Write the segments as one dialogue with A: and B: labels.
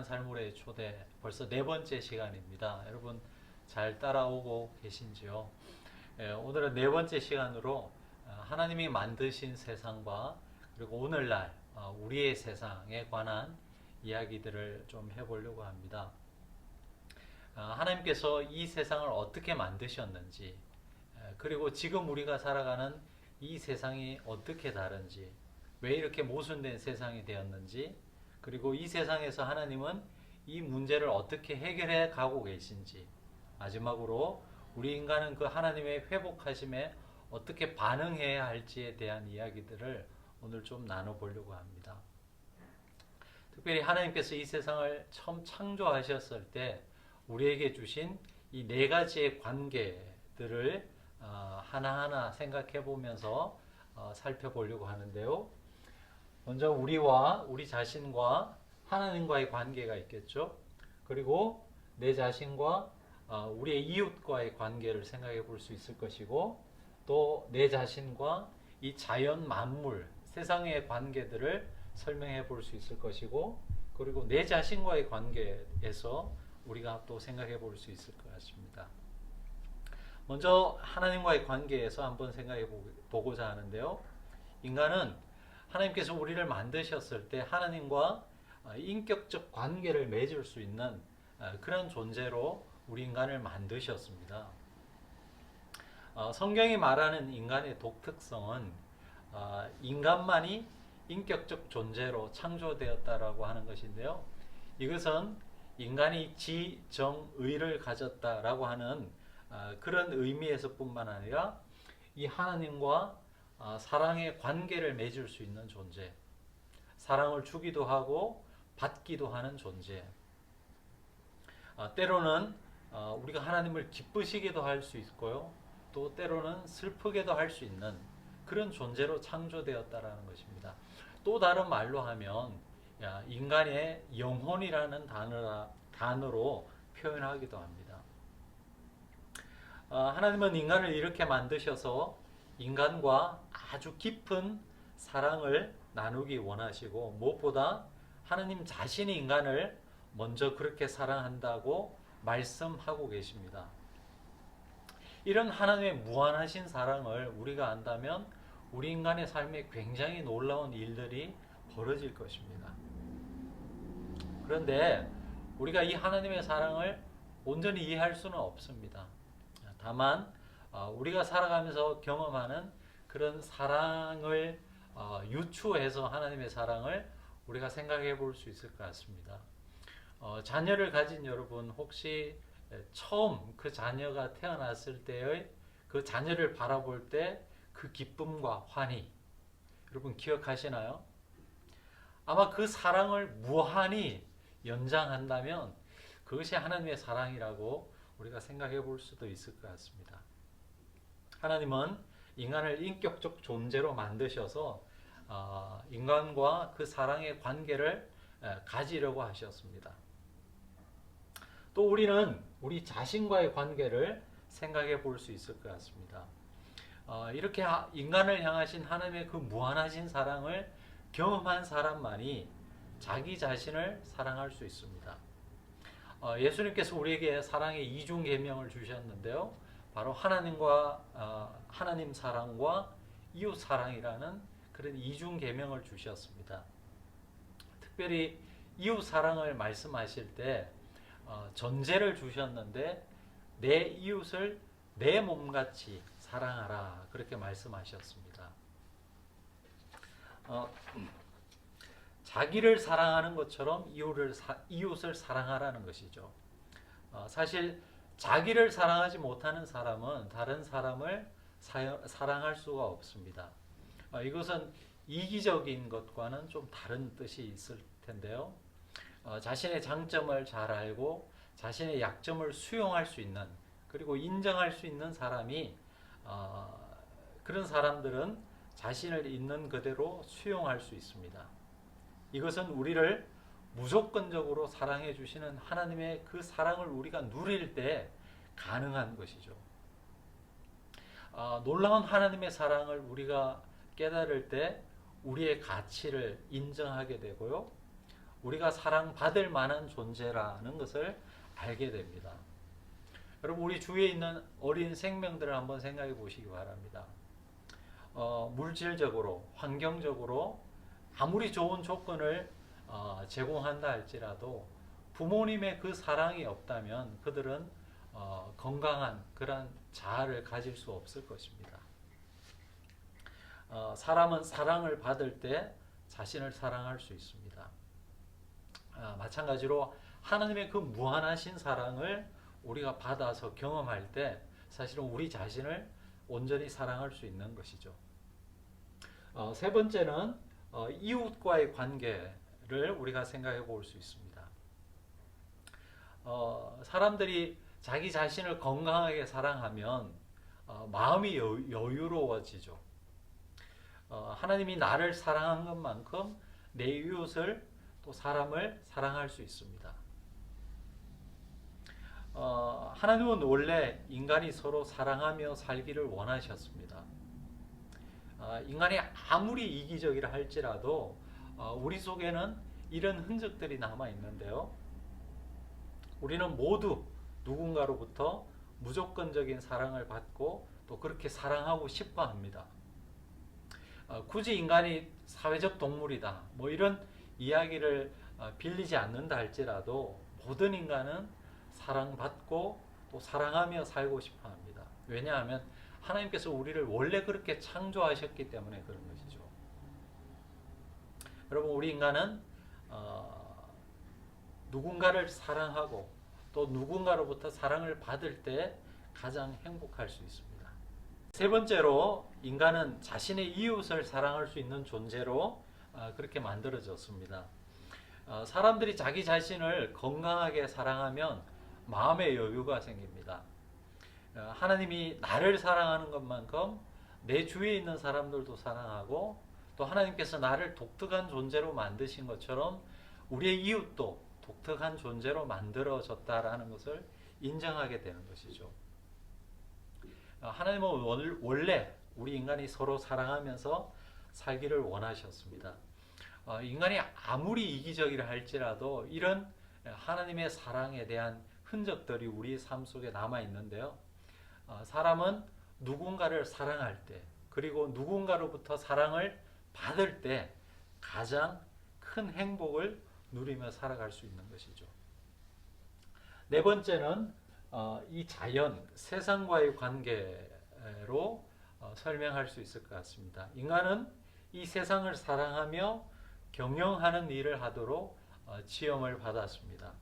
A: 건강한 삶으로의 초대 벌써 네 번째 시간입니다. 여러분 잘 따라오고 계신지요? 예, 오늘은 네 번째 시간으로 어, 하나님이 만드신 세상과 그리고 오늘날 어, 우리의 세상에 관한 이야기들을 좀 해보려고 합니다. 어, 하나님께서 이 세상을 어떻게 만드셨는지, 에, 그리고 지금 우리가 살아가는 이 세상이 어떻게 다른지, 왜 이렇게 모순된 세상이 되었는지, 그리고 이 세상에서 하나님은 이 문제를 어떻게 해결해 가고 계신지, 마지막으로 우리 인간은 그 하나님의 회복하심에 어떻게 반응해야 할지에 대한 이야기들을 오늘 좀 나눠보려고 합니다. 특별히 하나님께서 이 세상을 처음 창조하셨을 때 우리에게 주신 이 네 가지의 관계들을 어, 하나하나 생각해 보면서 어, 살펴보려고 하는데요. 먼저 우리와 우리 자신과 하나님과의 관계가 있겠죠. 그리고 내 자신과 어, 우리의 이웃과의 관계를 생각해 볼 수 있을 것이고 또 내 자신과 이 자연 만물 세상의 관계들을 설명해 볼 수 있을 것이고 그리고 내 자신과의 관계에서 우리가 또 생각해 볼 수 있을 것 같습니다. 먼저 하나님과의 관계에서 한번 생각해 보고자 하는데요. 인간은 하나님께서 우리를 만드셨을 때 하나님과 어, 인격적 관계를 맺을 수 있는 어, 그런 존재로 우리 인간을 만드셨습니다. 어, 성경이 말하는 인간의 독특성은 인간만이 인격적 존재로 창조되었다라고 하는 것인데요. 이것은 인간이 지 정 의를 가졌다라고 하는 그런 의미에서뿐만 아니라 이 하나님과 사랑의 관계를 맺을 수 있는 존재, 사랑을 주기도 하고 받기도 하는 존재. 때로는 우리가 하나님을 기쁘시게도 할 수 있고요. 또 때로는 슬프게도 할 수 있는 그런 존재로 창조되었다라는 것입니다. 또 다른 말로 하면 인간의 영혼이라는 단어라, 단어로 표현하기도 합니다. 하나님은 인간을 이렇게 만드셔서 인간과 아주 깊은 사랑을 나누기 원하시고 무엇보다 하나님 자신이 인간을 먼저 그렇게 사랑한다고 말씀하고 계십니다. 이런 하나님의 무한하신 사랑을 우리가 안다면 우리 인간의 삶에 굉장히 놀라운 일들이 벌어질 것입니다. 그런데 우리가 이 하나님의 사랑을 온전히 이해할 수는 없습니다. 다만 어, 우리가 살아가면서 경험하는 그런 사랑을 어, 유추해서 하나님의 사랑을 우리가 생각해 볼 수 있을 것 같습니다. 어, 자녀를 가진 여러분 혹시 처음 그 자녀가 태어났을 때의 그 자녀를 바라볼 때 그 기쁨과 환희 여러분 기억하시나요? 아마 그 사랑을 무한히 연장한다면 그것이 하나님의 사랑이라고 우리가 생각해 볼 수도 있을 것 같습니다. 하나님은 인간을 인격적 존재로 만드셔서 어, 인간과 그 사랑의 관계를 가지려고 하셨습니다. 또 우리는 우리 자신과의 관계를 생각해 볼 수 있을 것 같습니다. 어, 이렇게 인간을 향하신 하나님의 그 무한하신 사랑을 경험한 사람만이 자기 자신을 사랑할 수 있습니다. 어, 예수님께서 우리에게 사랑의 이중 계명을 주셨는데요. 바로 하나님과 어, 하나님 사랑과 이웃 사랑이라는 그런 이중 계명을 주셨습니다. 특별히 이웃 사랑을 말씀하실 때 어, 전제를 주셨는데 내 이웃을 내 몸같이 사랑하라 그렇게 말씀하셨습니다. 어, 자기를 사랑하는 것처럼 이웃을, 사, 이웃을 사랑하라는 것이죠. 어, 사실 자기를 사랑하지 못하는 사람은 다른 사람을 사, 사랑할 수가 없습니다. 어, 이것은 이기적인 것과는 좀 다른 뜻이 있을 텐데요. 어, 자신의 장점을 잘 알고 자신의 약점을 수용할 수 있는 그리고 인정할 수 있는 사람이 어, 그런 사람들은 자신을 있는 그대로 수용할 수 있습니다. 이것은 우리를 무조건적으로 사랑해 주시는 하나님의 그 사랑을 우리가 누릴 때 가능한 것이죠. 어, 놀라운 하나님의 사랑을 우리가 깨달을 때 우리의 가치를 인정하게 되고요. 우리가 사랑받을 만한 존재라는 것을 알게 됩니다. 여러분 우리 주위에 있는 어린 생명들을 한번 생각해 보시기 바랍니다. 어, 물질적으로, 환경적으로 아무리 좋은 조건을 어, 제공한다 할지라도 부모님의 그 사랑이 없다면 그들은 어, 건강한 그런 자아를 가질 수 없을 것입니다. 어, 사람은 사랑을 받을 때 자신을 사랑할 수 있습니다. 아, 마찬가지로 하나님의 그 무한하신 사랑을 우리가 받아서 경험할 때 사실은 우리 자신을 온전히 사랑할 수 있는 것이죠. 어, 세 번째는 어, 이웃과의 관계 를 우리가 생각해 볼 수 있습니다. 어, 사람들이 자기 자신을 건강하게 사랑하면 어, 마음이 여, 여유 로워지죠. 어, 하나님이 나를 사랑한 것만큼 내 이웃을 또 사람을 사랑할 수 있습니다. 어, 하나님은 원래 인간이 서로 사랑하며 살기를 원하셨습니다. 어, 인간이 아무리 이기적이라 할지라도 어, 우리 속에는 이런 흔적들이 남아 있는데요. 우리는 모두 누군가로부터 무조건적인 사랑을 받고 또 그렇게 사랑하고 싶어 합니다. 어, 굳이 인간이 사회적 동물이다. 뭐 이런 이야기를 어, 빌리지 않는다 할지라도 모든 인간은 사랑받고 또 사랑하며 살고 싶어 합니다. 왜냐하면 하나님께서 우리를 원래 그렇게 창조하셨기 때문에 그런 것이죠. 여러분, 우리 인간은 어, 누군가를 사랑하고 또 누군가로부터 사랑을 받을 때 가장 행복할 수 있습니다. 세 번째로 인간은 자신의 이웃을 사랑할 수 있는 존재로 어, 그렇게 만들어졌습니다. 어, 사람들이 자기 자신을 건강하게 사랑하면 마음의 여유가 생깁니다. 어, 하나님이 나를 사랑하는 것만큼 내 주위에 있는 사람들도 사랑하고 또 하나님께서 나를 독특한 존재로 만드신 것처럼 우리의 이웃도 독특한 존재로 만들어졌다라는 것을 인정하게 되는 것이죠. 어, 하나님은 월- 원래 우리 인간이 서로 사랑하면서 살기를 원하셨습니다. 어, 인간이 아무리 이기적이라 할지라도 이런 하나님의 사랑에 대한 흔적들이 우리 삶 속에 남아 있는데요. 어, 사람은 누군가를 사랑할 때 그리고 누군가로부터 사랑을 받을 때 가장 큰 행복을 누리며 살아갈 수 있는 것이죠. 네 번째는 어, 이 자연, 세상과의 관계로 어, 설명할 수 있을 것 같습니다. 인간은 이 세상을 사랑하며 경영하는 일을 하도록 어, 지음을 받았습니다.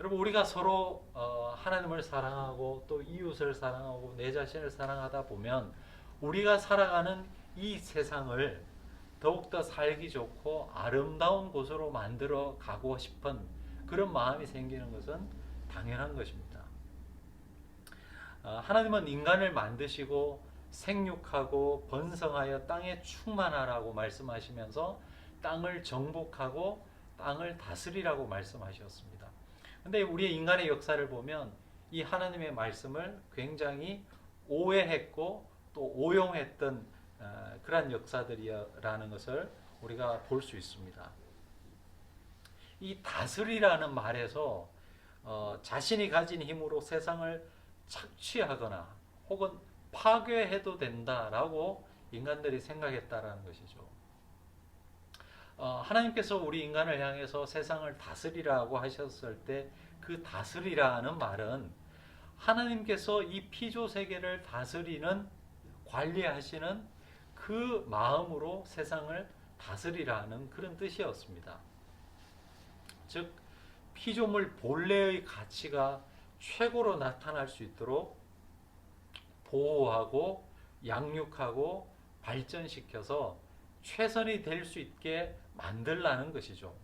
A: 여러분 우리가 서로 어, 하나님을 사랑하고 또 이웃을 사랑하고 내 자신을 사랑하다 보면 우리가 살아가는 이 세상을 더욱더 살기 좋고 아름다운 곳으로 만들어 가고 싶은 그런 마음이 생기는 것은 당연한 것입니다. 어, 하나님은 인간을 만드시고 생육하고 번성하여 땅에 충만하라고 말씀하시면서 땅을 정복하고 땅을 다스리라고 말씀하셨습니다. 근데 우리의 인간의 역사를 보면 이 하나님의 말씀을 굉장히 오해했고 또 오용했던 어, 그러한 역사들이라는 것을 우리가 볼 수 있습니다. 이 다스리라는 말에서 어, 자신이 가진 힘으로 세상을 착취하거나 혹은 파괴해도 된다라고 인간들이 생각했다라는 것이죠. 어, 하나님께서 우리 인간을 향해서 세상을 다스리라고 하셨을 때 그 다스리라는 말은 하나님께서 이 피조 세계를 다스리는 관리하시는 그 마음으로 세상을 다스리라는 그런 뜻이었습니다. 즉 피조물 본래의 가치가 최고로 나타날 수 있도록 보호하고 양육하고 발전시켜서 최선이 될 수 있게 만들라는 것이죠.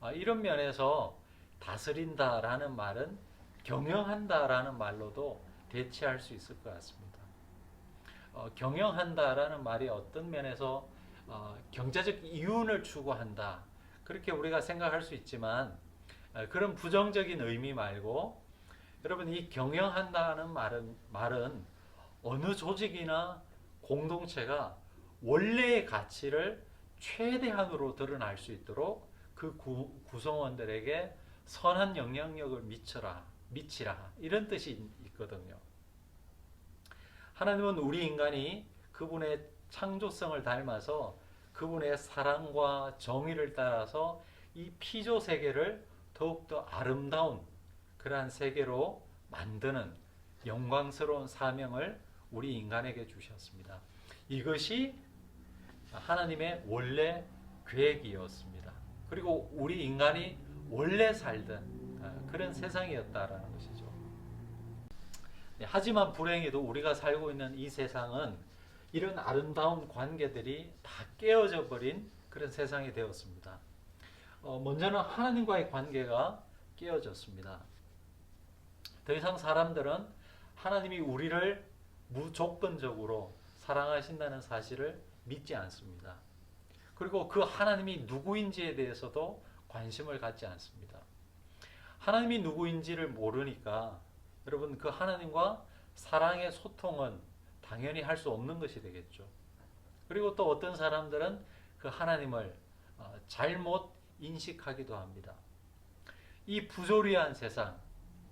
A: 아, 이런 면에서 다스린다라는 말은 경영한다라는 말로도 대체할 수 있을 것 같습니다. 어, 경영한다라는 말이 어떤 면에서 어, 경제적 이윤을 추구한다 그렇게 우리가 생각할 수 있지만 어, 그런 부정적인 의미 말고 여러분 이 경영한다는 말은 말은 어느 조직이나 공동체가 원래의 가치를 최대한으로 드러날 수 있도록 그 구, 구성원들에게 선한 영향력을 미쳐라, 미치라 이런 뜻이 있- 있거든요. 하나님은 우리 인간이 그분의 창조성을 닮아서 그분의 사랑과 정의를 따라서 이 피조 세계를 더욱더 아름다운 그러한 세계로 만드는 영광스러운 사명을 우리 인간에게 주셨습니다. 이것이 하나님의 원래 계획이었습니다. 그리고 우리 인간이 원래 살던 아, 그런 세상이었다라는 것이죠. 네, 하지만 불행히도 우리가 살고 있는 이 세상은 이런 아름다운 관계들이 다 깨어져 버린 그런 세상이 되었습니다. 어, 먼저는 하나님과의 관계가 깨어졌습니다. 더 이상 사람들은 하나님이 우리를 무조건적으로 사랑하신다는 사실을 믿지 않습니다. 그리고 그 하나님이 누구인지에 대해서도 관심을 갖지 않습니다. 하나님이 누구인지를 모르니까 여러분 그 하나님과 사랑의 소통은 당연히 할 수 없는 것이 되겠죠. 그리고 또 어떤 사람들은 그 하나님을 어, 잘못 인식하기도 합니다. 이 부조리한 세상,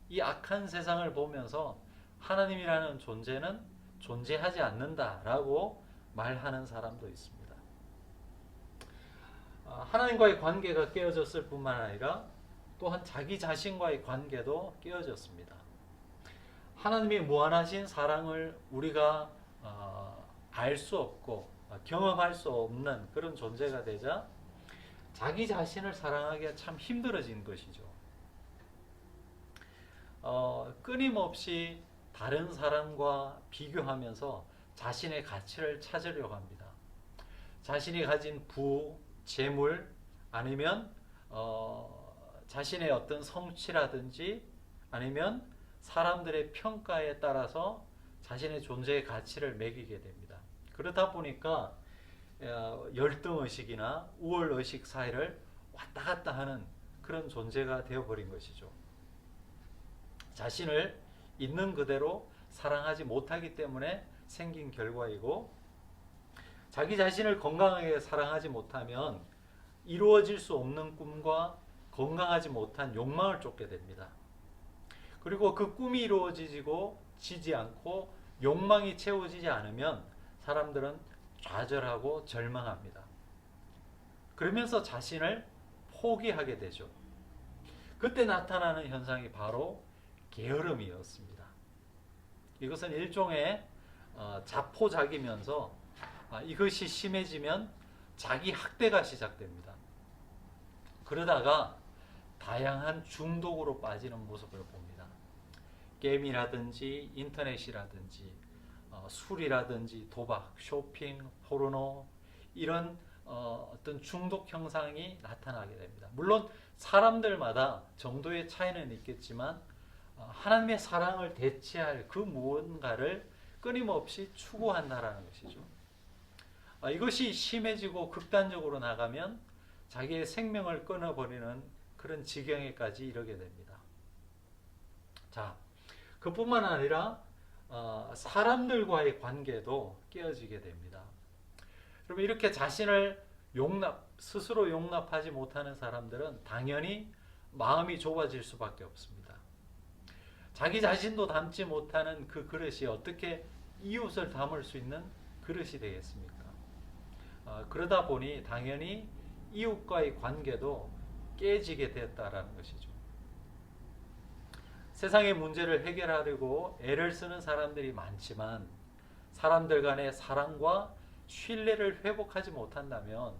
A: 이 악한 세상을 보면서 하나님이라는 존재는 존재하지 않는다라고 말하는 사람도 있습니다. 아, 하나님과의 관계가 깨어졌을 뿐만 아니라 또한 자기 자신과의 관계도 깨어졌습니다. 하나님의 무한하신 사랑을 우리가 어, 알수 없고 어, 경험할 수 없는 그런 존재가 되자 자기 자신을 사랑하기가 참 힘들어진 것이죠. 어, 끊임없이 다른 사람과 비교하면서 자신의 가치를 찾으려고 합니다. 자신이 가진 부, 재물 아니면 어, 자신의 어떤 성취라든지 아니면 사람들의 평가에 따라서 자신의 존재의 가치를 매기게 됩니다. 그러다 보니까 어, 열등 의식이나 우월 의식 사이를 왔다 갔다 하는 그런 존재가 되어버린 것이죠. 자신을 있는 그대로 사랑하지 못하기 때문에 생긴 결과이고 자기 자신을 건강하게 사랑하지 못하면 이루어질 수 없는 꿈과 건강하지 못한 욕망을 쫓게 됩니다. 그리고 그 꿈이 이루어지고 지지 않고 욕망이 채워지지 않으면 사람들은 좌절하고 절망합니다. 그러면서 자신을 포기하게 되죠. 그때 나타나는 현상이 바로 게으름이었습니다. 이것은 일종의 어, 자포자기면서 아, 이것이 심해지면 자기 학대가 시작됩니다. 그러다가 다양한 중독으로 빠지는 모습을 봅니다. 게임이라든지 인터넷이라든지 어, 술이라든지 도박, 쇼핑, 포르노 이런 어, 어떤 중독 형상이 나타나게 됩니다. 물론 사람들마다 정도의 차이는 있겠지만 어, 하나님의 사랑을 대체할 그 무언가를 끊임없이 추구한다라는 것이죠. 어, 이것이 심해지고 극단적으로 나가면 자기의 생명을 끊어버리는 그런 지경에까지 이르게 됩니다. 자, 그뿐만 아니라 어, 사람들과의 관계도 깨어지게 됩니다. 여러분 이렇게 자신을 용납 스스로 용납하지 못하는 사람들은 당연히 마음이 좁아질 수밖에 없습니다. 자기 자신도 담지 못하는 그 그릇이 어떻게 이웃을 담을 수 있는 그릇이 되겠습니까? 어, 그러다 보니 당연히 이웃과의 관계도 깨지게 되었다라는 것이죠. 세상의 문제를 해결하려고 애를 쓰는 사람들이 많지만 사람들 간의 사랑과 신뢰를 회복하지 못한다면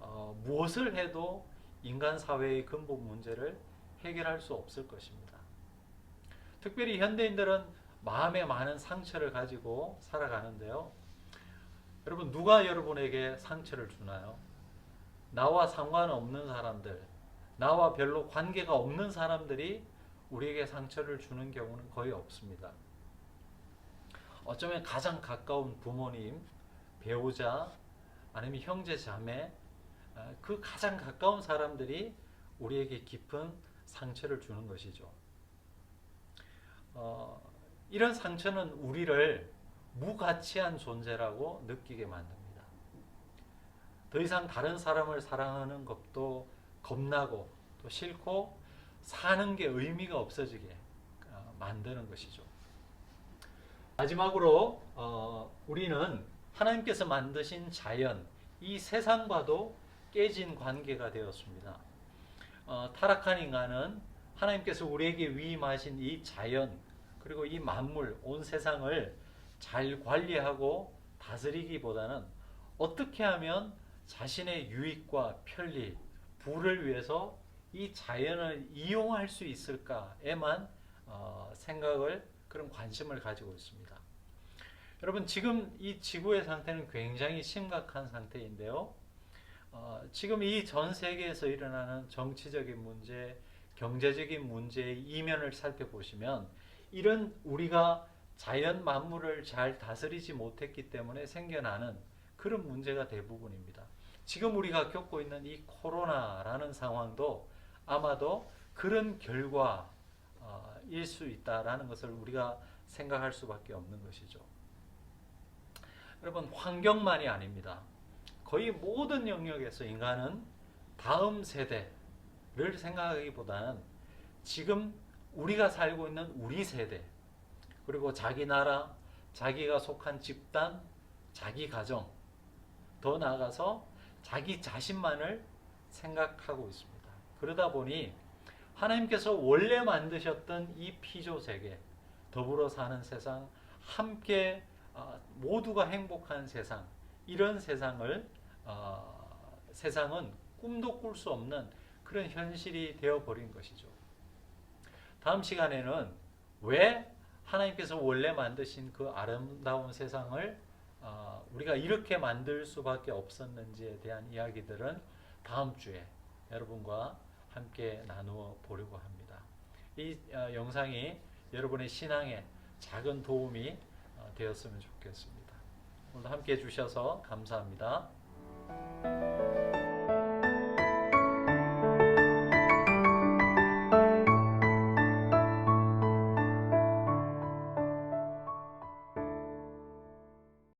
A: 어, 무엇을 해도 인간 사회의 근본 문제를 해결할 수 없을 것입니다. 특별히 현대인들은 마음에 많은 상처를 가지고 살아가는데요. 여러분 누가 여러분에게 상처를 주나요? 나와 상관없는 사람들, 나와 별로 관계가 없는 사람들이 우리에게 상처를 주는 경우는 거의 없습니다. 어쩌면 가장 가까운 부모님, 배우자, 아니면 형제 자매, 아, 그 가장 가까운 사람들이 우리에게 깊은 상처를 주는 것이죠. 어, 이런 상처는 우리를 무가치한 존재라고 느끼게 만듭니다. 더더 이상 다른 사람을 사랑하는 것도 겁나고 또 싫고 사는 게 의미가 없어지게 어, 만드는 것이죠. 마지막으로 어, 우리는 하나님께서 만드신 자연, 이 세상과도 깨진 관계가 되었습니다. 어, 타락한 인간은 하나님께서 우리에게 위임하신 이 자연 그리고 이 만물 온 세상을 잘 관리하고 다스리기보다는 어떻게 하면 자신의 유익과 편리, 부를 위해서 이 자연을 이용할 수 있을까에만 어, 생각을 그런 관심을 가지고 있습니다. 여러분 지금 이 지구의 상태는 굉장히 심각한 상태인데요. 어, 지금 이 전 세계에서 일어나는 정치적인 문제, 경제적인 문제의 이면을 살펴보시면 이런 우리가 자연 만물을 잘 다스리지 못했기 때문에 생겨나는 그런 문제가 대부분입니다. 지금 우리가 겪고 있는 이 코로나라는 상황도 아마도 그런 결과일 수 있다라는 것을 우리가 생각할 수밖에 없는 것이죠. 여러분 환경만이 아닙니다. 거의 모든 영역에서 인간은 다음 세대를 생각하기보다는 지금 우리가 살고 있는 우리 세대 그리고 자기 나라, 자기가 속한 집단, 자기 가정 더 나아가서 자기 자신만을 생각하고 있습니다. 그러다 보니 하나님께서 원래 만드셨던 이 피조 세계, 더불어 사는 세상, 함께 어, 모두가 행복한 세상, 이런 세상을 어, 세상은 꿈도 꿀 수 없는 그런 현실이 되어 버린 것이죠. 다음 시간에는 왜 하나님께서 원래 만드신 그 아름다운 세상을 어, 우리가 이렇게 만들 수밖에 없었는지에 대한 이야기들은 다음 주에 여러분과 함께 나누어 보려고 합니다. 이 어, 영상이 여러분의 신앙에 작은 도움이 어, 되었으면 좋겠습니다. 오늘 함께 해주셔서 감사합니다.